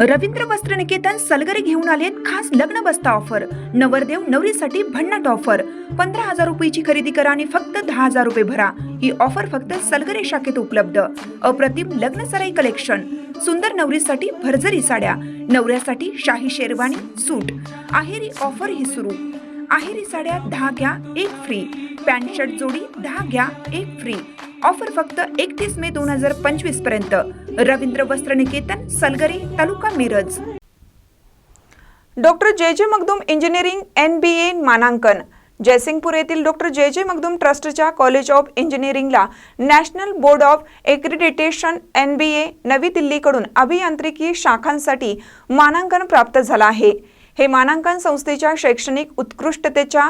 रवींद्र वस्त्र निकेतन सलगरे घेऊन आलेत खास लग्न बस्ता ऑफर नवरदेव नवरीसाठी भन्नाट ऑफर पंधरा हजार रुपयाची खरेदी करा आणि फक्त दहा हजार रुपये भरा. ही ऑफर फक्त सलगरे शाखेत उपलब्ध. अप्रतिम लग्न सराई कलेक्शन सुंदर नवरीसाठी भरजरी साड्या. नवऱ्यासाठी शाही शेरवानी सूट. आहेरी ऑफर ही सुरू. आहेरी साड्या दहा घ्या एक फ्री पॅन्ट शर्ट जोडी दहा घ्या एक फ्री ऑफर फक्त एकतीस मे दोन हजार पंचवीसपर्यंत. Ravindra Vastra Niketan Salgari taluka Miraj. Doctor J J Magdum engineering N B A मानांकन. जयसिंगपूर येथील डॉक्टर जे जे मगदूम ट्रस्टच्या college of इंजिनिअरिंगला national board of accreditation N B A नवी दिल्लीकडून अभियांत्रिकी शाखांसाठी मानांकन प्राप्त झालं आहे. हे मानांकन संस्थेच्या शैक्षणिक उत्कृष्टतेच्या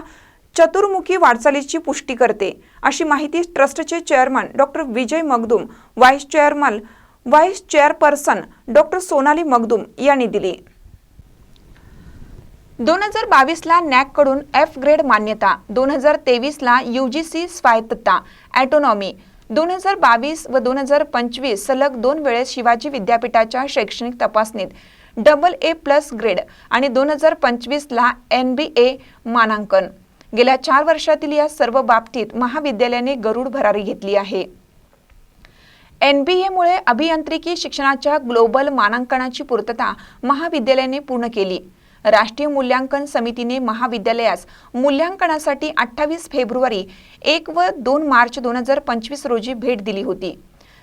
चतुर्मुखी वाटचालीची पुष्टी करते. अशी माहिती ट्रस्टचे chairman doctor Vijay Magdum vice chairman vice chairperson doctor Sonali Magdum यांनी दिली. दोन हजार बावीसला नॅककडून एफ ग्रेड मान्यता दोन हजार तेवीसला यू जी सी स्वायत्तता ॲटोनॉमी दोन हजार बावीस व दोन हजार पंचवीस सलग दोन वेळेस शिवाजी विद्यापीठाच्या शैक्षणिक तपासणीत डबल ए प्लस ग्रेड आणि दोन हजार पंचवीसला एन बी ए मानांकन. गेल्या चार वर्षातील या सर्व बाबतीत महाविद्यालयाने गरुड भरारी घेतली आहे. एन बी एमुळे अभियांत्रिकी शिक्षणाच्या ग्लोबल मानांकनाची पूर्तता महाविद्यालयाने पूर्ण केली. राष्ट्रीय मूल्यांकन समितीने महाविद्यालयास मूल्यांकनासाठी अठ्ठावीस फेब्रुवारी एक व दोन मार्च दोन हजार पंचवीस रोजी भेट दिली होती.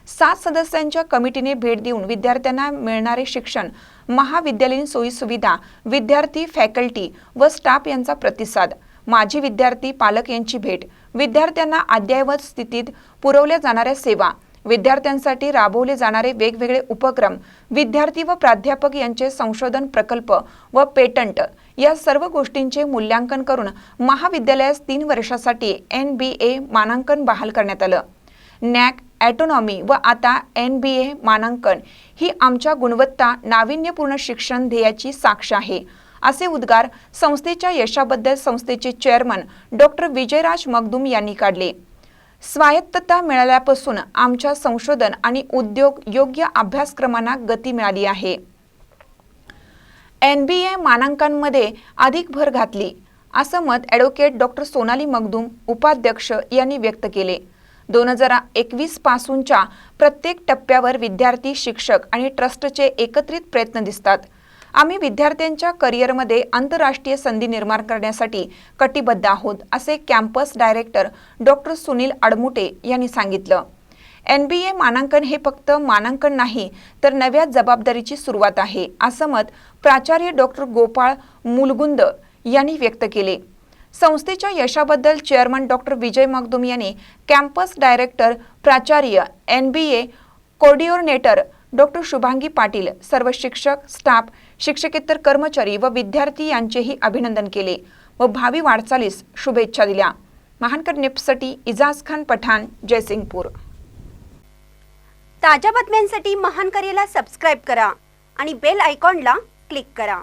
सात सदस्यांच्या कमिटीने भेट देऊन विद्यार्थ्यांना मिळणारे शिक्षण महाविद्यालयीन सोयीसुविधा विद्यार्थी फॅकल्टी व स्टाफ यांचा प्रतिसाद माजी विद्यार्थी पालक यांची भेट विद्यार्थ्यांना अद्ययावत स्थितीत पुरवल्या जाणाऱ्या सेवा विद्यार्थ्यांसाठी राबवले जाणारे वेगवेगळे उपक्रम विद्यार्थी व प्राध्यापक यांचे संशोधन प्रकल्प व पेटंट या सर्व गोष्टींचे मूल्यांकन करून महाविद्यालयास तीन वर्षासाठी एन बी ए मानांकन बहाल करण्यात आलं. नॅक ॲटोनॉमी व आता एन बी ए मानांकन ही आमच्या गुणवत्ता नाविन्यपूर्ण शिक्षण ध्येयाची साक्ष आहे. असे उद्गार संस्थेच्या यशाबद्दल संस्थेचे चेअरमन डॉक्टर विजयराज मगदूम यांनी काढले. स्वायत्तता मिळाल्यापासून आमच्या संशोधन आणि उद्योग योग्य अभ्यासक्रमांना गती मिळाली आहे. एन बी ए मानांकांमध्ये अधिक भर घातली असं मत ॲडव्होकेट डॉक्टर सोनाली मगदूम उपाध्यक्ष यांनी व्यक्त केले. दोन हजार एकवीस पासूनच्या प्रत्येक टप्प्यावर विद्यार्थी शिक्षक आणि ट्रस्टचे एकत्रित प्रयत्न दिसतात. आम्ही विद्यार्थ्यांच्या करिअरमध्ये आंतरराष्ट्रीय संधी निर्माण करण्यासाठी कटिबद्ध आहोत असे campus director doctor Sunil Admute यांनी सांगितलं. एन बी ए मानांकन हे फक्त मानांकन नाही तर नव्या जबाबदारीची सुरुवात आहे असं मत प्राचार्य डॉक्टर गोपाळ मुलगुंद यांनी व्यक्त केले. संस्थेच्या यशाबद्दल चेअरमन डॉक्टर विजय मगदुम यांनी कॅम्पस डायरेक्टर प्राचार्य N B A coordinator doctor Shubhangi Patil सर्व शिक्षक स्टाफ शिक्षकेतर कर्मचारी व विद्यार्थी यांचेही अभिनंदन केले व भावी वाटचालीस शुभेच्छा दिल्या. महानकर निप्ससाठी इजाज खान पठाण जयसिंगपूर. ताज्या बातम्यांसाठी महानकरेला सबस्क्राईब करा आणि बेल आयकॉनला क्लिक करा.